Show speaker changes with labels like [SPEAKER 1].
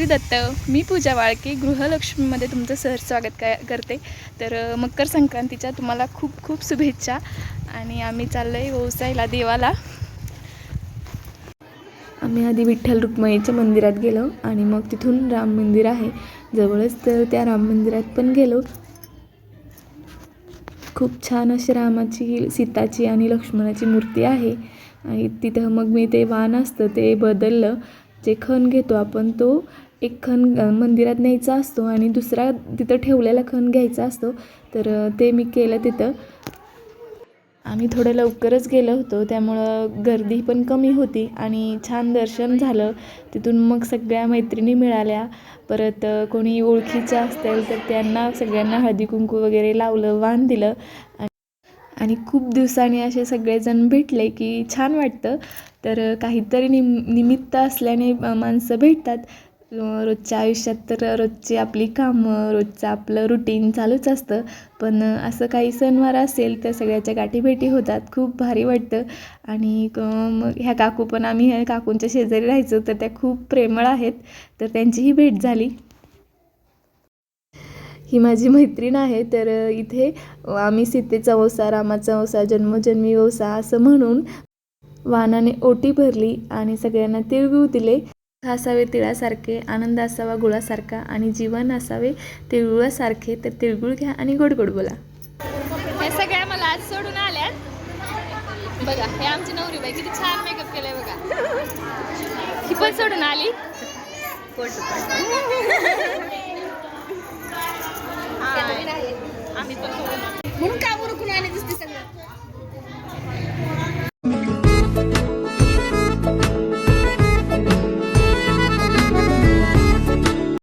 [SPEAKER 1] श्री दत्त मी पूजा वाळके गृहलक्ष्मीमध्ये तुमचं सहज स्वागत काय करते. तर मकर संक्रांतीच्या तुम्हाला खूप खूप शुभेच्छा. आणि आम्ही चाललो आहे व्यवसायला देवाला. आम्ही आधी विठ्ठल रुक्मईच्या मंदिरात गेलो आणि मग तिथून राम मंदिर आहे. जवळच तर त्या राम मंदिरात पण गेलो. खूप छान अशी रामाची सीताची आणि लक्ष्मणाची मूर्ती आहे. आणि तिथं मग मी ते वाण असतं ते बदललं. जे खण घेतो आपण तो एक खण मंदिरात न्यायचा असतो आणि दुसरा तिथं ठेवलेला खण घ्यायचा असतो. तर ते मी केलं तिथं. आम्ही थोडं लवकरच गेलो होतो. त्यामुळं गर्दी पण कमी होती आणि छान दर्शन झालं. तिथून मग सगळ्या मैत्रिणी मिळाल्या. परत कोणी ओळखीच्या असतील तर त्यांना सगळ्यांना हळदी कुंकू वगैरे लावलं वाण दिलं. आणि- आणि खूप दिवसांनी असे सगळेजण भेटले की छान वाटतं. तर काहीतरी निम निमित्त असल्याने माणसं भेटतात. रोजच्या आयुष्यात तर रोजची आपली कामं रोजचं आपलं रुटीन चालूच असतं. पण असं काही सणवार असेल तर सगळ्याच्या गाठीभेटी होतात. खूप भारी वाटतं. आणि क मग ह्या काकू पण आम्ही ह्या काकूंच्या शेजारी राहायचो तर त्या खूप प्रेमळ आहेत. तर त्यांचीही भेट झाली. ही माझी मैत्रीण आहे. तर इथे आम्ही सीतेचा ओसा रामाचा ओसा जन्मजन्मी ओसा असं म्हणून वानाने ओटी भरली आणि सगळ्यांना तिळगुळ दिले. असावे तिळासारखे आनंद असावा गुळासारखा आणि जीवन असावे तिळगुळासारखे तर तिळगुळ घ्या आणि गोड गोड बोला. हे सगळ्या मला आज सोडून आल्यात. बघा हे आमची नवरी बाई किती छान मेकअप केलाय बघा. ही पण सोडून आली. आम्ही पण सोडून आलो.
[SPEAKER 2] म्हणून का बरं कुणी आले दिसते सगळं?